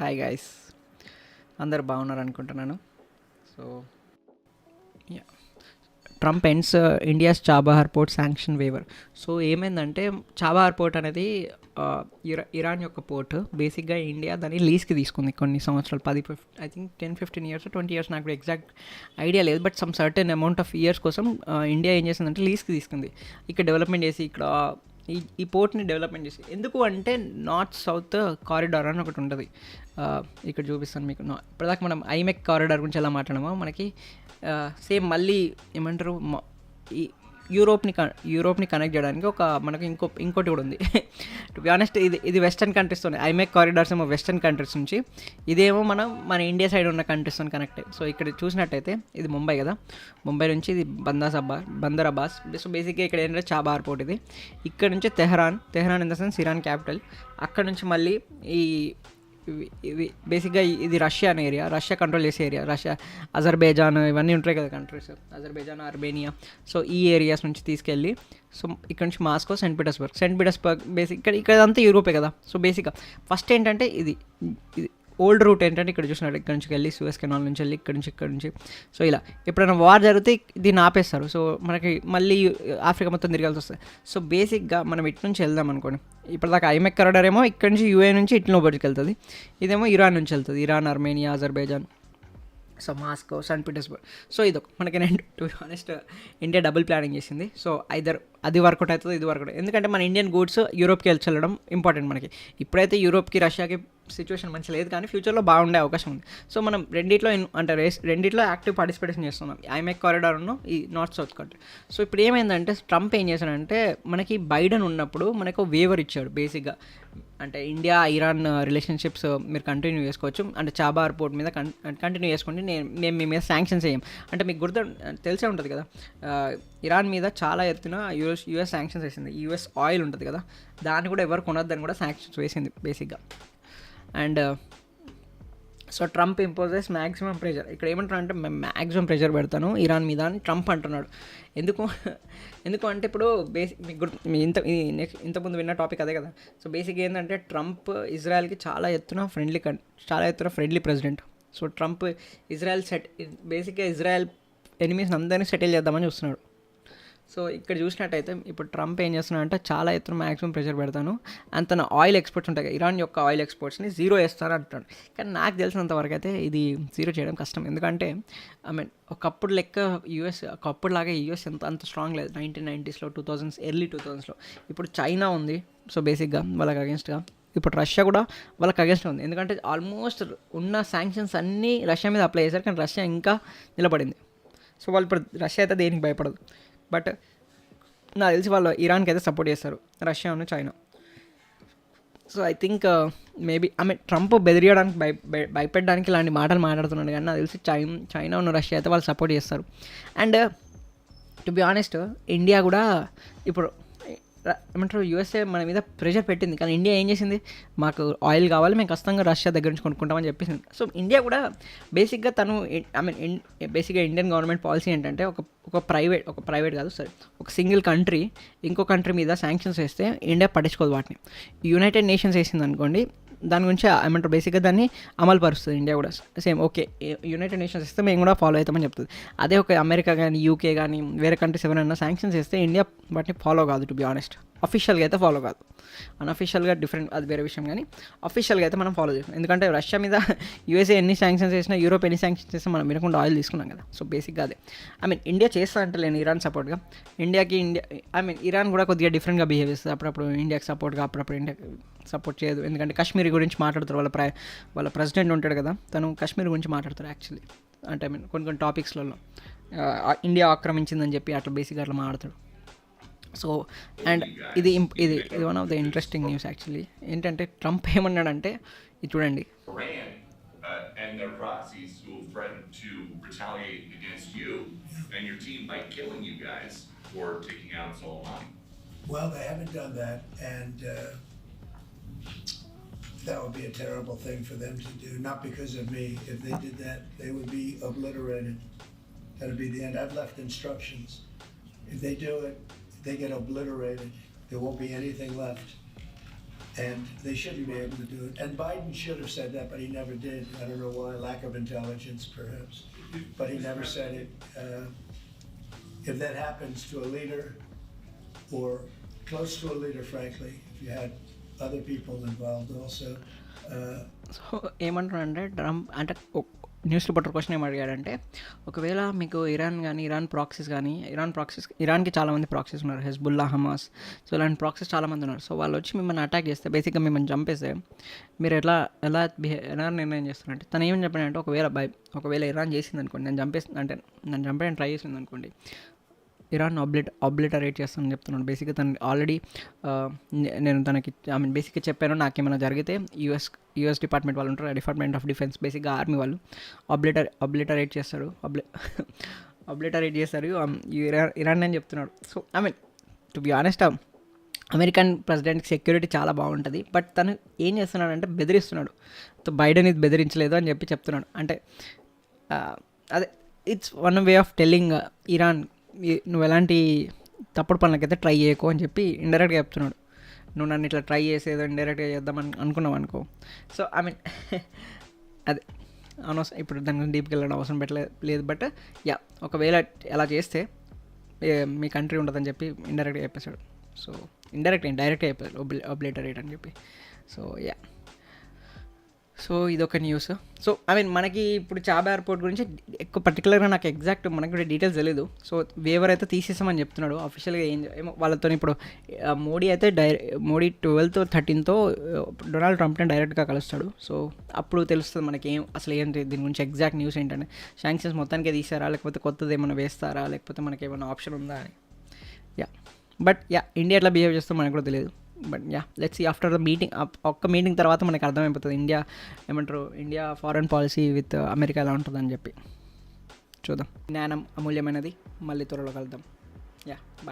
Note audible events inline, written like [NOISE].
Hi guys అందరు బాగున్నారు అనుకుంటున్నాను. So yeah Trump ends India's Chabahar port sanction waiver so ఏమైందంటే చాబహార్ పోర్ట్ అనేది uh, ఇరా ఇరాన్ యొక్క పోర్ట్ బేసిక్గా ఇండియా దాన్ని లీజ్కి తీసుకుంది కొన్ని సంవత్సరాలు పది I think ten fifteen years twenty years నాకు ఎగ్జాక్ట్ ఐడియా లేదు. But some certain amount of years కోసం uh, ఇండియా ఏం చేసిందంటే లీజ్కి తీసుకుంది. ఇక్కడ డెవలప్మెంట్ చేసి ఇక్కడ ఈ ఈ పోర్ట్ని డెవలప్మెంట్ చేసి. ఎందుకు అంటే నార్త్ సౌత్ కారిడార్ అని ఒకటి ఉంటుంది. ఇక్కడ చూపిస్తాను మీకు. ఇప్పటిదాకా మనం ఐమెక్ కారిడార్ గురించి ఎలా మాట్లాడమో మనకి సేమ్ మళ్ళీ ఏమంటారు ఈ యూరోప్ని క యూరోప్ని కనెక్ట్ చేయడానికి ఒక మనకు ఇంకో ఇంకోటి కూడా ఉంది. టు బి ఆనెస్ట్ ఇది ఇది వెస్టర్న్ కంట్రీస్ ఐమెక్ కారిడార్స్ ఏమో వెస్టర్న్ కంట్రీస్ నుంచి. ఇదేమో మనం మన ఇండియా సైడ్ ఉన్న కంట్రీస్తో కనెక్ట్. సో ఇక్కడ చూసినట్టయితే ఇది ముంబై కదా. ముంబై నుంచి ఇది బందాస్ అబ్బా బందర్ అబ్బాస్. సో బేసిక్గా ఇక్కడ ఏంటంటే చాబా ఎయిర్పోర్ట్ ఇది. ఇక్కడ నుంచి Tehran Tehran in the sense Iran capital అక్కడ నుంచి మళ్ళీ ఈ ఇవి ఇవి బేసిక్గా ఇది రష్యా అనే ఏరియా రష్యా కంట్రోల్ చేసే ఏరియా రష్యా అజర్బైజాన్ ఇవన్నీ ఉంటాయి కదా కంట్రీస్ అజర్బైజాన్ అర్బేనియా సో ఈ ఏరియాస్ నుంచి తీసుకెళ్ళి సో ఇక్కడ నుంచి Moscow Saint Petersburg Saint Petersburg basic ఇక్కడ ఇక్కడ అంతా యూరోపే కదా? సో బేసిక్గా ఫస్ట్ ఏంటంటే ఇది ఇది ఓల్డ్ రూట్ ఏంటంటే ఇక్కడ చూసినట్టు ఇక్కడ నుంచి వెళ్ళి సూఎస్ కెనాల్ నుంచి వెళ్ళి ఇక్కడ నుంచి ఇక్కడ నుంచి. సో ఇలా ఎప్పుడైనా వార్ జరిగితే దీన్ని ఆపేస్తారు. సో మనకి మళ్ళీ ఆఫ్రికా మొత్తం తిరగాల్సి వస్తుంది. సో బేసిక్గా మనం ఇటు నుంచి వెళ్దాం అనుకోండి. ఇప్పటిదాకా ఐమెక్ కరడర్ ఏమో ఇక్కడ నుంచి యూఏ నుంచి ఇటు లోపలికి వెళ్తుంది. ఇదేమో ఇరాన్ నుంచి వెళ్తుంది. Iran Armenia Azerbaijan. So Moscow Saint Petersburg. So ఇది మనకి నేను to honest India double planning చేసింది. సో ఐదర్ అది వర్కౌట్ అవుతుంది ఇది వర్కౌట్ ఎందుకంటే మన ఇండియన్ గూడ్స్ యూరోప్కి వెళ్ళి వెళ్ళడం ఇంపార్టెంట్ మనకి. ఇప్పుడైతే యూరోప్కి రష్యాకి సిచ్యువేషన్ మంచి లేదు కానీ ఫ్యూచర్లో బాగుండే అవకాశం ఉంది. సో మనం రెండిట్లో అంటే రేస్ రెండిట్లో యాక్టివ్ పార్టిసిపేషన్ చేస్తున్నాం. ఐమెక్ కారిడార్ను ఈ నార్త్ సౌత్ కంట్రీ సో ఇప్పుడు ఏమైందంటే ట్రంప్ ఏం చేశాడంటే మనకి బైడెన్ ఉన్నప్పుడు మనకు వేవర్ ఇచ్చాడు బేసిక్గా. అంటే ఇండియా ఇరాన్ రిలేషన్షిప్స్ మీరు కంటిన్యూ చేసుకోవచ్చు. అంటే చాబార్ పోర్ట్ మీద కంటిన్యూ చేసుకోండి. నేను మేము మీ మీద శాంక్షన్స్ వేయం అంటే మీకు గుర్తు తెలిసే ఉంటుంది కదా. ఇరాన్ మీద చాలా ఎత్తున యూఎస్ యూఎస్ శాంక్షన్స్ వేసింది. యూఎస్ ఆయిల్ ఉంటుంది కదా. దాన్ని కూడా ఎవరు కొనొద్దని కూడా శాంక్షన్స్ వేసింది బేసిక్గా. And so Trump imposes maximum pressure ఇక్కడ ఏమంటున్నా అంటే మ్యాక్సిమం ప్రెషర్ పెడతాను ఇరాన్ మీద అని ట్రంప్ అంటున్నాడు. ఎందుకు ఎందుకు అంటే ఇప్పుడు బేసిక్ మీకు గుర్తు ఇంత నెక్స్ట్ ఇంతకుముందు విన్న టాపిక్ అదే కదా. సో బేసిక్ ఏంటంటే ట్రంప్ ఇజ్రాయెల్కి చాలా ఎత్తున ఫ్రెండ్లీ చాలా ఎత్తున friendly president so Trump Israel set బేసిక్గా ఇజ్రాయెల్ ఎనిమీస్ అందరినీ సెటిల్ చేద్దామని చూస్తున్నాడు. సో ఇక్కడ చూసినట్టయితే ఇప్పుడు ట్రంప్ ఏం చేస్తున్నాడంటే చాలా ఎత్తున మ్యాక్సిమం ప్రెషర్ పెడతాను. అండ్ తన ఆయిల్ ఎక్స్పోర్ట్స్ ఉంటాయి ఇరాన్ యొక్క ఆయిల్ ఎక్స్పోర్ట్స్ని జీరో వేస్తారు అంటున్నాడు. కానీ నాకు తెలిసినంత వరకు అయితే ఇది జీరో చేయడం కష్టం. ఎందుకంటే ఐ మీన్ ఒకప్పుడు లెక్క యూఎస్ ఒకప్పుడు లాగా యూఎస్ ఎంత అంత స్ట్రాంగ్ లేదు. నైన్టీన్ నైంటీస్లో టూ థౌజండ్స్ ఎర్లీ టూ థౌజండ్స్లో ఇప్పుడు చైనా ఉంది. సో బేసిక్గా వాళ్ళకి అగేన్స్ట్గా ఇప్పుడు రష్యా కూడా వాళ్ళకి అగేన్స్ట్ ఉంది. ఎందుకంటే ఆల్మోస్ట్ ఉన్న శాంక్షన్స్ అన్నీ రష్యా మీద అప్లై చేశారు. కానీ రష్యా ఇంకా నిలబడింది. సో వాళ్ళు ఇప్పుడు రష్యా అయితే దేనికి భయపడదు. బట్ నాకు తెలిసి వాళ్ళు ఇరాన్కి అయితే సపోర్ట్ చేస్తారు. రష్యా ఉన్న China. So I think maybe I mean Trump బెదిరియడానికి భయ భయపెట్టడానికి ఇలాంటి మాటలు మాట్లాడుతున్నాడు. కానీ నాకు తెలిసి చైన్ చైనా ఉన్న రష్యా అయితే వాళ్ళు సపోర్ట్ చేస్తారు. And to be honest India కూడా ఇప్పుడు ఏమంటారు యూఎస్ఏ మన మీద ప్రెషర్ పెట్టింది. కానీ ఇండియా ఏం చేసింది? మాకు ఆయిల్ కావాలి మేము ఖచ్చితంగా రష్యా దగ్గర నుంచి కొనుక్కుంటామని చెప్పేసింది. సో ఇండియా కూడా బేసిక్గా తను ఐ మీన్ బేసిక్గా ఇండియన్ గవర్నమెంట్ పాలసీ ఏంటంటే ఒక ఒక ప్రైవేట్ ఒక ప్రైవేట్ కాదు సరే ఒక సింగిల్ కంట్రీ ఇంకో కంట్రీ మీద శాంక్షన్స్ వేస్తే ఇండియా పట్టించుకోదు వాటిని. యునైటెడ్ నేషన్స్ వేసింది అనుకోండి దాని గురించి ఏమంటారు? బేసిక్గా దాన్ని అమలు పరుస్తుంది ఇండియా కూడా. సేమ్ ఓకే యునైటెడ్ నేషన్స్ ఇస్తే మేము కూడా ఫాలో అవుతామని చెప్తుంది. అదే ఒక అమెరికా కానీ యూకే కానీ వేరే కంట్రీస్ ఎవరైనా శాంక్షన్స్ ఇస్తే ఇండియా వాటిని ఫాలో కాదు టు బి ఆనెస్ట్ అఫీషియల్గా అయితే ఫాలో కాదు. అన్అఫీషియల్గా డిఫరెంట్ అది వేరే విషయం కానీ అఫీషియల్గా అయితే మనం ఫాలో చేస్తాం ఎందుకంటే రష్యా మీద యూఎస్ఏ ఎన్ని శాంక్షన్స్ చేసినా యూరోప్ ఎన్ని శాంక్షన్స్ చేసినా మనం వినకుండా ఆయిల్ తీసుకున్నాం కదా. సో బేసిక్గా అదే. ఐ మీన్ ఇండియా చేస్తా అంటే నేను ఇరాన్ సపోర్ట్గా ఇండియాకి ఇండియా ఐ మీన్ ఇరాన్ కూడా కొద్దిగా డిఫరెంట్గా బిహేవ్ చేస్తుంది. అప్పుడప్పుడు ఇండియాకి సపోర్ట్గా అప్పుడప్పుడు ఇండియాకి సపోర్ట్ చేయదు. ఎందుకంటే కాశ్మీర్ గురించి మాట్లాడతారు. వాళ్ళ ప్ర వాళ్ళ ప్రెసిడెంట్ ఉంటాడు కదా. తను కాశ్మీర్ గురించి మాట్లాడతారు యాక్చువల్లీ అంటే ఐ మీన్ కొన్ని కొన్ని టాపిక్స్లలో ఇండియా ఆక్రమించిందని చెప్పి అట్లా బేసిక్గా అట్లా మాట్లాడతాడు. సో అండ్ ఇది ఇంప్- ఇది ఇది one of the interesting news actually ఏంటంటే ట్రంప్ ఏమన్నాడంటే ఇది చూడండి Iran uh, and their proxies who have threatened to retaliate against you and your team by killing you guys for taking out Soleimani. Well, they haven't done that, and uh, that would be a terrible thing for them to do. Not because of me. If they did that, they would be obliterated. That'd be the end. I've left instructions. If they do it, they get obliterated. There won't be anything left. And they shouldn't be able to do it. And Biden should have said that, but he never did. I don't know why, lack of intelligence perhaps. But he never said it. Uh, if that happens to a leader or close to a leader, frankly, if you had other people involved also, uh, so ఏమంటున్నాడంటే Trump అంటే news reporter question ఏం అడిగాడంటే ఒకవేళ మీకు Iran కానీ Iran proxies కానీ Iran proxies ఇరాన్కి చాలామంది ప్రాక్సీస్ ఉన్నారు హెజ్బుల్లా హమాస్. సో ఇలాంటి ప్రాక్సీస్ చాలామంది ఉన్నారు. సో వాళ్ళు వచ్చి మిమ్మల్ని అటాక్ చేస్తే బేసిక్గా మిమ్మల్ని చంపేస్తే మీరు ఎలా ఎలా బిహే ఎలా నిర్ణయం చేస్తారంటే తను ఏమని చెప్పాడంటే ఒకవేళ బై ఒకవేళ ఇరాన్ చేసింది అనుకోండి నేను చంపేసి అంటే నన్ను చంపేయడానికి ట్రై చేసింది అనుకోండి ఇరాన్ ఆబ్లిట్ ఆబ్లిటరేట్ చేస్తానని చెప్తున్నాడు. బేసిక్గా తను ఆల్రెడీ నేను తనకి ఐ మీన్ బేసిక్గా చెప్పాను నాకేమైనా జరిగితే యూఎస్ యూఎస్ డిపార్ట్మెంట్ వాళ్ళు ఉంటారు డిపార్ట్మెంట్ ఆఫ్ డిఫెన్స్ బేసిక్గా ఆర్మీ వాళ్ళు ఆబ్లిటర్ ఆబ్లిటరేట్ చేస్తారు. ఆబ్లి ఆబ్లిటరేట్ [LAUGHS] చేస్తారు. ఇరాన్ ఇరాన్ అని చెప్తున్నాడు. So I mean to be honest American ప్రెసిడెంట్కి security చాలా బాగుంటుంది. బట్ తను ఏం చేస్తున్నాడు అంటే బెదిరిస్తున్నాడు. సో బైడెన్ ఇది బెదిరించలేదు అని చెప్పి చెప్తున్నాడు. అంటే అదే it's one way of telling Iran నువ్వు ఎలాంటి తప్పుడు పనులకైతే ట్రై చేయకు అని చెప్పి ఇండైరెక్ట్గా చెప్తున్నాడు. నువ్వు నన్ను ఇట్లా ట్రై చేసేదో ఇండైరెక్ట్గా చేద్దామని అనుకున్నావు అనుకో. సో ఐ మీన్ అదే అనవసరం ఇప్పుడు దాని గురించి డీప్కి వెళ్ళడం అవసరం పెట్టలేదు లేదు బట్ యా ఒకవేళ ఎలా చేస్తే మీ కంట్రీ ఉండదని చెప్పి ఇండైరెక్ట్గా చెప్పేశాడు. సో ఇండైరెక్ట్ డైరెక్ట్గా చెప్పాడు ఒబ్లేటరేట్ అని చెప్పి. సో యా సో ఇదొక న్యూస్ సో ఐ మీన్ మనకి ఇప్పుడు చాబా ఎయిర్పోర్ట్ గురించి ఎక్కువ పర్టికులర్గా నాకు ఎగ్జాక్ట్ మనకి కూడా డీటెయిల్స్ తెలియదు సో వేవర్ అయితే తీసేసామని చెప్తున్నాడు. అఫీషియల్గా ఏం ఏమో వాళ్ళతో ఇప్పుడు మోడీ అయితే డైర మోడీ ట్వెల్త్ థర్టీన్తో డొనాల్డ్ ట్రంప్ని డైరెక్ట్గా కలుస్తాడు. సో అప్పుడు తెలుస్తుంది మనకి ఏం అసలు ఏంటి దీని గురించి ఎగ్జాక్ట్ న్యూస్ ఏంటంటే శాంక్షన్స్ మొత్తానికే తీసారా? లేకపోతే కొత్తది ఏమైనా వేస్తారా? లేకపోతే మనకి ఏమైనా ఆప్షన్ ఉందా అని. యా బట్ యా ఇండియా ఎట్లా బిహేవ్ చేస్తుందో మనకు కూడా తెలియదు but yeah let's see after the meeting ఒక్క మీటింగ్ తర్వాత మనకి అర్థమైపోతుంది. ఇండియా ఏమంటారు? India foreign policy with America ఎలా ఉంటుందని చెప్పి. చూద్దాం. జ్ఞానం అమూల్యమైనది. మళ్ళీ త్వరలో కలుద్దాం. యా